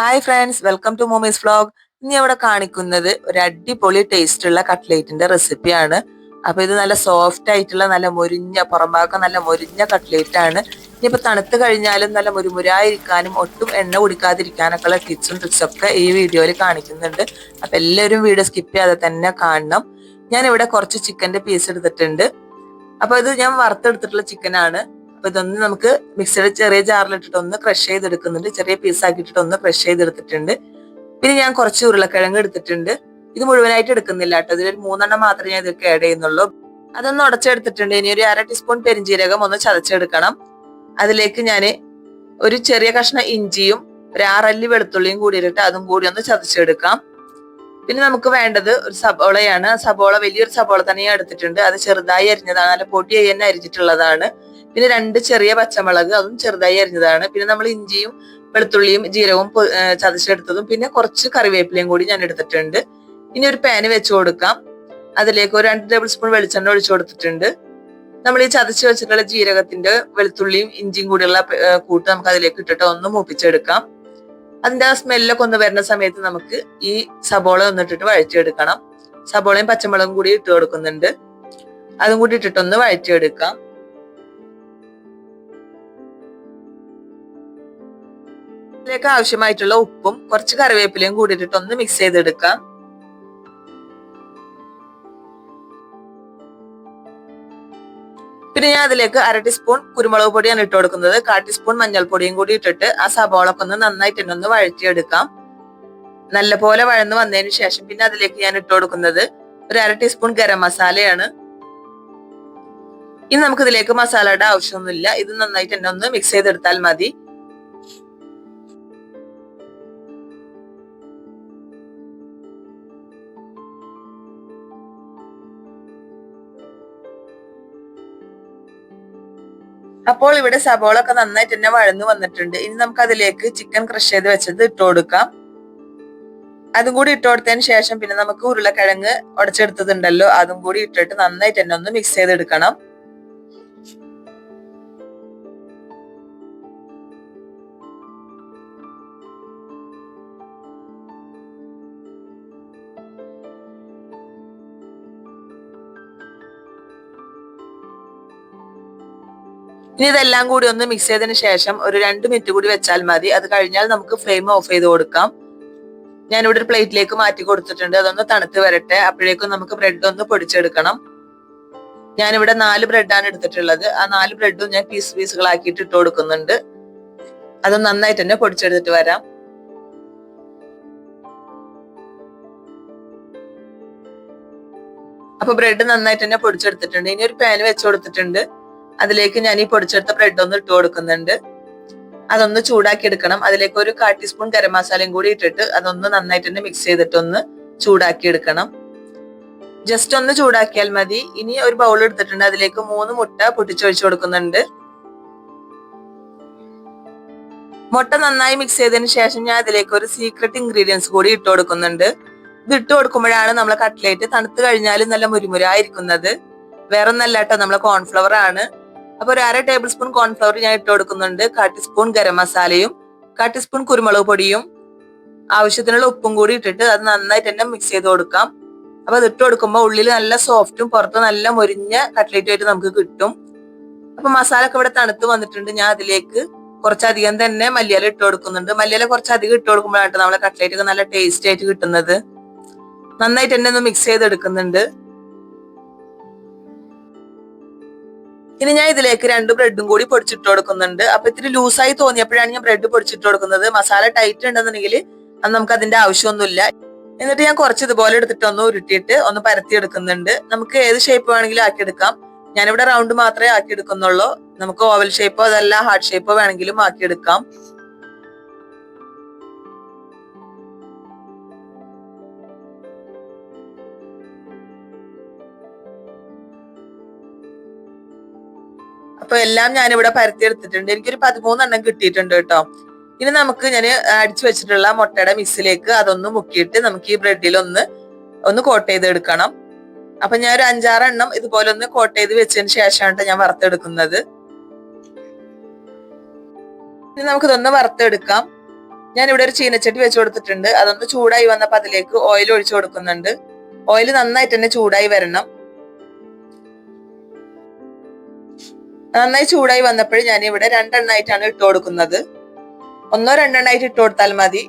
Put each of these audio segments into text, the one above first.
Hi friends welcome to mommy's vlog ഇനി അവിടെ കാണിക്കുന്നത് ഒരു അടിപൊളി ടേസ്റ്റ് ഉള്ള കട്ട്ലേറ്റിന്റെ റെസിപ്പിയാണ് അപ്പൊ ഇത് നല്ല സോഫ്റ്റ് ആയിട്ടുള്ള നല്ല മുരിഞ്ഞ പുറമ്പാക്ക നല്ല മുരിഞ്ഞ കട്ട്ലേറ്റ് ആണ്. ഇനിയിപ്പോ തണുത്ത് കഴിഞ്ഞാലും നല്ല മുരുമുരായിരിക്കാനും ഒട്ടും എണ്ണ കുടിക്കാതിരിക്കാനൊക്കെ ഉള്ള ടിപ്സും ട്രിക്സും ഒക്കെ ഈ വീഡിയോയിൽ കാണിക്കുന്നുണ്ട്. അപ്പൊ എല്ലാവരും വീഡിയോ സ്കിപ്പ് ചെയ്യാതെ തന്നെ കാണണം. ഞാൻ ഇവിടെ കുറച്ച് ചിക്കന്റെ പീസ് എടുത്തിട്ടുണ്ട്. അപ്പൊ ഇത് ഞാൻ വറുത്തെടുത്തിട്ടുള്ള ചിക്കനാണ് അപ്പൊ ഇതൊന്ന് നമുക്ക് മിക്സിയുടെ ചെറിയ ജാറിലിട്ടിട്ട് ഒന്ന് ക്രഷ് ചെയ്തെടുക്കുന്നുണ്ട്. ചെറിയ പീസ് ആക്കിയിട്ടിട്ട് ഒന്ന് ക്രഷ് ചെയ്തെടുത്തിട്ടുണ്ട്. പിന്നെ ഞാൻ കുറച്ച് ഉരുളക്കിഴങ്ങ് എടുത്തിട്ടുണ്ട്. ഇത് മുഴുവനായിട്ട് എടുക്കുന്നില്ല കേട്ടോ. ഇതിലൊരു മൂന്നെണ്ണം മാത്രമേ ഞാൻ ഇതൊക്കെ ആഡ് ചെയ്യുന്നുള്ളൂ. അതൊന്ന് ഉടച്ചെടുത്തിട്ടുണ്ട്. ഇനി ഒരു അര ടീസ്പൂൺ പെരിഞ്ജീരകം ഒന്ന് ചതച്ചെടുക്കണം. അതിലേക്ക് ഞാൻ ഒരു ചെറിയ കഷ്ണം ഇഞ്ചിയും ഒരു ആറല്ലി വെളുത്തുള്ളിയും കൂടി ഇട്ടിട്ട് അതും കൂടി ഒന്ന് ചതച്ചെടുക്കാം. പിന്നെ നമുക്ക് വേണ്ടത് ഒരു സബോളയാണ് സബോള വലിയൊരു സബോള തന്നെ എടുത്തിട്ടുണ്ട്. അത് ചെറുതായി അരിഞ്ഞതാണ്. നല്ല പൊടിയായി തന്നെ അരിഞ്ഞിട്ടുള്ളതാണ്. പിന്നെ രണ്ട് ചെറിയ പച്ചമുളക് അതും ചെറുതായി അരിഞ്ഞതാണ്. പിന്നെ നമ്മൾ ഇഞ്ചിയും വെളുത്തുള്ളിയും ജീരകവും ചതച്ചെടുത്തതും പിന്നെ കുറച്ച് കറിവേപ്പിലയും കൂടി ഞാൻ എടുത്തിട്ടുണ്ട്. ഇനി ഒരു പാന് വെച്ച് കൊടുക്കാം. അതിലേക്ക് ഒരു രണ്ട് ടേബിൾ സ്പൂൺ വെളിച്ചെണ്ണ ഒഴിച്ചു കൊടുത്തിട്ടുണ്ട്. നമ്മൾ ഈ ചതച്ച് വെച്ചിട്ടുള്ള ജീരകത്തിന്റെ വെളുത്തുള്ളിയും ഇഞ്ചിയും കൂടിയുള്ള കൂട്ട് നമുക്ക് അതിലേക്ക് ഇട്ടിട്ട് ഒന്ന് മൂപ്പിച്ചെടുക്കാം. അതിന്റെ ആ സ്മെല്ലൊക്കെ ഒന്ന് വരുന്ന സമയത്ത് നമുക്ക് ഈ സബോള ഒന്നിട്ടിട്ട് വഴറ്റിയെടുക്കണം. സബോളയും പച്ചമുളകും കൂടി ഇട്ട് കൊടുക്കുന്നുണ്ട്. അതും കൂടി ഇട്ടിട്ടൊന്ന് വഴറ്റിയെടുക്കാം. ഇതിലേക്ക് ആവശ്യമായിട്ടുള്ള ഉപ്പും കുറച്ച് കറിവേപ്പിലയും കൂടി ഇട്ടിട്ട് ഒന്ന് മിക്സ് ചെയ്തെടുക്കാം. പിന്നെ ഞാൻ അതിലേക്ക് അര ടീസ്പൂൺ കുരുമുളക് പൊടിയാണ് ഇട്ട് കൊടുക്കുന്നത്. കാ ടീസ്പൂൺ മഞ്ഞൾപ്പൊടിയും കൂടി ഇട്ടിട്ട് ആ സബോളൊക്കെ ഒന്ന് നന്നായിട്ട് ഒന്ന് വഴറ്റിയെടുക്കാം. നല്ലപോലെ വഴന്ന് വന്നതിന് ശേഷം പിന്നെ അതിലേക്ക് ഞാൻ ഇട്ട് കൊടുക്കുന്നത് ഒരു അര ടീസ്പൂൺ ഗരം മസാലയാണ്. ഇനി നമുക്ക് ഇതിലേക്ക് മസാലയുടെ ആവശ്യമൊന്നുമില്ല. ഇത് നന്നായിട്ട് തന്നെ ഒന്ന് മിക്സ് ചെയ്തെടുത്താൽ മതി. അപ്പോൾ ഇവിടെ സബോള ഒക്കെ നന്നായിട്ട് തന്നെ വഴന്നു വന്നിട്ടുണ്ട്. ഇനി നമുക്ക് അതിലേക്ക് ചിക്കൻ ക്രഷ് ചെയ്ത് വെച്ചത് ഇട്ട് കൊടുക്കാം. അതും കൂടി ഇട്ട് കൊടുത്തതിന് ശേഷം പിന്നെ നമുക്ക് ഉരുളക്കിഴങ്ങ് ഉടച്ചെടുത്തതുണ്ടല്ലോ അതും കൂടി ഇട്ടിട്ട് നന്നായിട്ട് തന്നെ ഒന്ന് മിക്സ് ചെയ്തെടുക്കണം. ഇനി ഇതെല്ലാം കൂടി ഒന്ന് മിക്സ് ചെയ്തതിന് ശേഷം ഒരു രണ്ട് മിനിറ്റ് കൂടി വെച്ചാൽ മതി. അത് കഴിഞ്ഞാൽ നമുക്ക് ഫ്ലെയിം ഓഫ് ചെയ്ത് കൊടുക്കാം. ഞാൻ ഇവിടെ ഒരു പ്ലേറ്റിലേക്ക് മാറ്റി കൊടുത്തിട്ടുണ്ട്. അതൊന്ന് തണുത്ത് വരട്ടെ. അപ്പോഴേക്കും നമുക്ക് ബ്രെഡ് ഒന്ന് പൊടിച്ചെടുക്കണം. ഞാനിവിടെ നാല് ബ്രെഡാണ് എടുത്തിട്ടുള്ളത്. ആ നാല് ബ്രെഡും ഞാൻ പീസ് പീസുകളാക്കിയിട്ട് ഇട്ട് കൊടുക്കുന്നുണ്ട്. അത് നന്നായിട്ട് തന്നെ പൊടിച്ചെടുത്തിട്ട് വരാം. അപ്പൊ ബ്രെഡ് നന്നായിട്ട് തന്നെ പൊടിച്ചെടുത്തിട്ടുണ്ട്. ഇനി ഒരു പാൻ വെച്ച് കൊടുത്തിട്ടുണ്ട്. അതിലേക്ക് ഞാൻ ഈ പൊടിച്ചെടുത്ത ബ്രെഡ് ഒന്ന് ഇട്ട് കൊടുക്കുന്നുണ്ട്. അതൊന്ന് ചൂടാക്കി എടുക്കണം. അതിലേക്ക് ഒരു കാ ടീസ്പൂൺ ഗരം മസാലയും കൂടി ഇട്ടിട്ട് അതൊന്ന് നന്നായിട്ട് തന്നെ മിക്സ് ചെയ്തിട്ടൊന്ന് ചൂടാക്കി എടുക്കണം. ജസ്റ്റ് ഒന്ന് ചൂടാക്കിയാൽ മതി. ഇനി ഒരു ബൗൾ എടുത്തിട്ടുണ്ട്. അതിലേക്ക് മൂന്ന് മുട്ട പൊട്ടിച്ചൊഴിച്ചു കൊടുക്കുന്നുണ്ട്. മുട്ട നന്നായി മിക്സ് ചെയ്തതിന് ശേഷം ഞാൻ അതിലേക്ക് ഒരു സീക്രട്ട് ഇൻഗ്രീഡിയൻസ് കൂടി ഇട്ട് കൊടുക്കുന്നുണ്ട്. ഇത് ഇട്ട് കൊടുക്കുമ്പോഴാണ് നമ്മളെ കട്ട്ലേറ്റ് തണുത്ത് കഴിഞ്ഞാലും നല്ല മുരുമുരായിരിക്കുന്നത്. വേറെ ഒന്നല്ല കേട്ടോ നമ്മളെ കോൺഫ്ലവർ ആണ്. അപ്പൊ ഒരു അര ടേബിൾ സ്പൂൺ കോൺഫ്ലവർ ഞാൻ ഇട്ട് കൊടുക്കുന്നുണ്ട്. കാ ടീസ്പൂൺ ഗരം മസാലയും കാ ടീസ്പൂൺ കുരുമുളക് പൊടിയും ആവശ്യത്തിനുള്ള ഉപ്പും കൂടി ഇട്ടിട്ട് അത് നന്നായിട്ട് തന്നെ മിക്സ് ചെയ്ത് കൊടുക്കാം. അപ്പൊ അത് ഇട്ട് കൊടുക്കുമ്പോൾ ഉള്ളിൽ നല്ല സോഫ്റ്റും പുറത്ത് നല്ല മൊരിഞ്ഞ കട്ട്ലേറ്റ് ആയിട്ട് നമുക്ക് കിട്ടും. അപ്പൊ മസാല ഒക്കെ ഇവിടെ തണുത്ത് വന്നിട്ടുണ്ട്. ഞാൻ അതിലേക്ക് കുറച്ചധികം തന്നെ മല്ലിയില ഇട്ട് കൊടുക്കുന്നുണ്ട്. മല്ലിയില കുറച്ചധികം ഇട്ട് കൊടുക്കുമ്പോഴാണ് നമ്മളെ കട്ട്ലേറ്റ് ഒക്കെ നല്ല ടേസ്റ്റ് ആയിട്ട് കിട്ടുന്നത്. നന്നായിട്ട് തന്നെ ഒന്ന് മിക്സ് ചെയ്തെടുക്കുന്നുണ്ട്. ഇനി ഞാൻ ഇതിലേക്ക് രണ്ട് ബ്രെഡും കൂടി പൊടിച്ചിട്ട് കൊടുക്കുന്നുണ്ട്. അപ്പൊ ഇത്തിരി ലൂസായി തോന്നിയപ്പോഴാണ് ഞാൻ ബ്രെഡ് പൊടിച്ചിട്ട് കൊടുക്കുന്നത്. മസാല ടൈറ്റ് ഉണ്ടെന്നുണ്ടെങ്കിൽ അത് നമുക്ക് അതിന്റെ ആവശ്യമൊന്നുമില്ല. എന്നിട്ട് ഞാൻ കുറച്ച് ഇതുപോലെ എടുത്തിട്ട് ഒന്ന് ഉരുട്ടിയിട്ട് ഒന്ന് പരത്തി എടുക്കുന്നുണ്ട്. നമുക്ക് ഏത് ഷേപ്പ് വേണമെങ്കിലും ആക്കിയെടുക്കാം ഞാനിവിടെ റൗണ്ട് മാത്രമേ ആക്കിയെടുക്കുന്നുള്ളൂ നമുക്ക് ഓവൽ ഷേപ്പോ അതല്ല ഹാർട്ട് ഷേപ്പോ വേണമെങ്കിലും ആക്കിയെടുക്കാം അപ്പൊ എല്ലാം ഞാൻ ഞാനിവിടെ പരത്തി എടുത്തിട്ടുണ്ട് എനിക്കൊരു പതിമൂന്നെണ്ണം കിട്ടിയിട്ടുണ്ട് കേട്ടോ. ഇനി നമുക്ക് ഞാൻ അടിച്ചു വെച്ചിട്ടുള്ള മുട്ടയുടെ മിക്സിലേക്ക് അതൊന്ന് മുക്കിയിട്ട് നമുക്ക് ഈ ബ്രെഡിൽ ഒന്ന് ഒന്ന് കോട്ട് ചെയ്തെടുക്കണം. അപ്പൊ ഞാൻ ഒരു അഞ്ചാറെണ്ണം ഇതുപോലെ ഒന്ന് കോട്ട് ചെയ്ത് വെച്ചതിന് ശേഷമാണ് ഞാൻ വറുത്തെടുക്കുന്നത്. ഇനി നമുക്കിതൊന്ന് വറുത്തെടുക്കാം. ഞാൻ ഇവിടെ ഒരു ചീനച്ചട്ടി വെച്ച് കൊടുത്തിട്ടുണ്ട്. അതൊന്ന് ചൂടായി വന്നപ്പോ അതിലേക്ക് ഓയിൽ ഒഴിച്ചു കൊടുക്കുന്നുണ്ട്. ഓയിൽ നന്നായിട്ട് തന്നെ ചൂടായി വരണം. നന്നായി ചൂടായി വന്നപ്പോൾ ഞാൻ ഇവിടെ രണ്ടെണ്ണായിട്ടാണ് ഇട്ട് കൊടുക്കുന്നത്. ഒന്നോ രണ്ടെണ്ണായിട്ട് ഇട്ട് കൊടുത്താൽ മതി.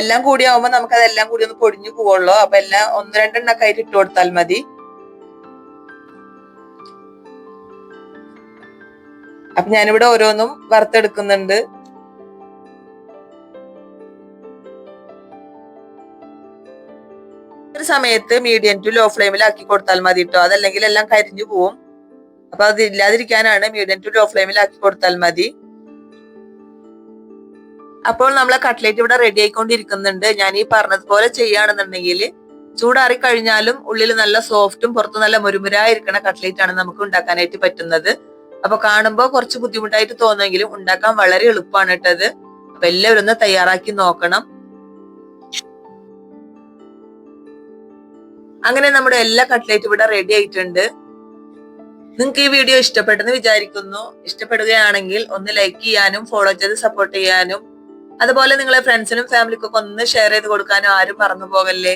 എല്ലാം കൂടി ആവുമ്പോൾ നമുക്ക് അതെല്ലാം കൂടി ഒന്ന് പൊടിഞ്ഞു പോവുള്ളൂ. അപ്പൊ എല്ലാം ഒന്ന് രണ്ടെണ്ണൊക്കെ ആയിട്ട് ഇട്ട് കൊടുത്താൽ മതി. അപ്പൊ ഞാനിവിടെ ഓരോന്നും വറുത്തെടുക്കുന്നുണ്ട്. ഒരു സമയത്ത് മീഡിയം ടു ലോ ഫ്ലെയിമിൽ ആക്കി കൊടുത്താൽ മതി കേട്ടോ അതല്ലെങ്കിൽ എല്ലാം കരിഞ്ഞു പോവും. അപ്പൊ അത് ഇല്ലാതിരിക്കാനാണ് ടു ലോ ഫ്ലെയിമിലാക്കി കൊടുത്താൽ മതി. അപ്പോൾ നമ്മളെ കട്ട്ലേറ്റ് ഇവിടെ റെഡി ആയിക്കൊണ്ടിരിക്കുന്നുണ്ട്. ഞാൻ ഈ പറഞ്ഞതുപോലെ ചെയ്യുകയാണെന്നുണ്ടെങ്കിൽ ചൂടാറി കഴിഞ്ഞാലും ഉള്ളിൽ നല്ല സോഫ്റ്റും പുറത്ത് നല്ല മുരുമുരായിരിക്കണ കട്ട്ലേറ്റ് ആണ് നമുക്ക് ഉണ്ടാക്കാനായിട്ട് പറ്റുന്നത്. അപ്പൊ കാണുമ്പോൾ കുറച്ച് ബുദ്ധിമുട്ടായിട്ട് തോന്നുമെങ്കിലും ഉണ്ടാക്കാൻ വളരെ എളുപ്പമാണ് കേട്ടത് അപ്പൊ എല്ലാവരും ഒന്ന് തയ്യാറാക്കി നോക്കണം. അങ്ങനെ നമ്മുടെ എല്ലാ കട്ട്ലേറ്റും ഇവിടെ റെഡി ആയിട്ടുണ്ട്. നിങ്ങൾക്ക് ഈ വീഡിയോ ഇഷ്ടപ്പെട്ടെന്ന് വിചാരിക്കുന്നു. ഇഷ്ടപ്പെടുകയാണെങ്കിൽ ഒന്ന് ലൈക്ക് ചെയ്യാനും ഫോളോ ചെയ്ത് സപ്പോർട്ട് ചെയ്യാനും. അതുപോലെ നിങ്ങളെ ഫ്രണ്ട്സിനും ഫാമിലിക്കൊക്കെ ഒന്ന് ഷെയർ ചെയ്ത് കൊടുക്കാനും ആരും മറന്നു പോകല്ലേ?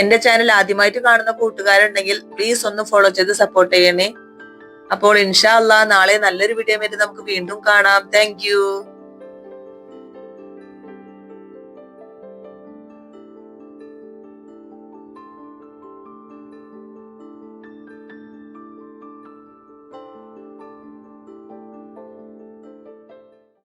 എന്റെ ചാനൽ ആദ്യമായിട്ട് കാണുന്ന കൂട്ടുകാരുണ്ടെങ്കിൽ പ്ലീസ് ഒന്ന് ഫോളോ ചെയ്ത് സപ്പോർട്ട് ചെയ്യണേ. അപ്പോൾ ഇൻഷാ അല്ലാ നാളെ നല്ലൊരു വീഡിയോ ആയിട്ട് നമുക്ക് വീണ്ടും കാണാം. താങ്ക്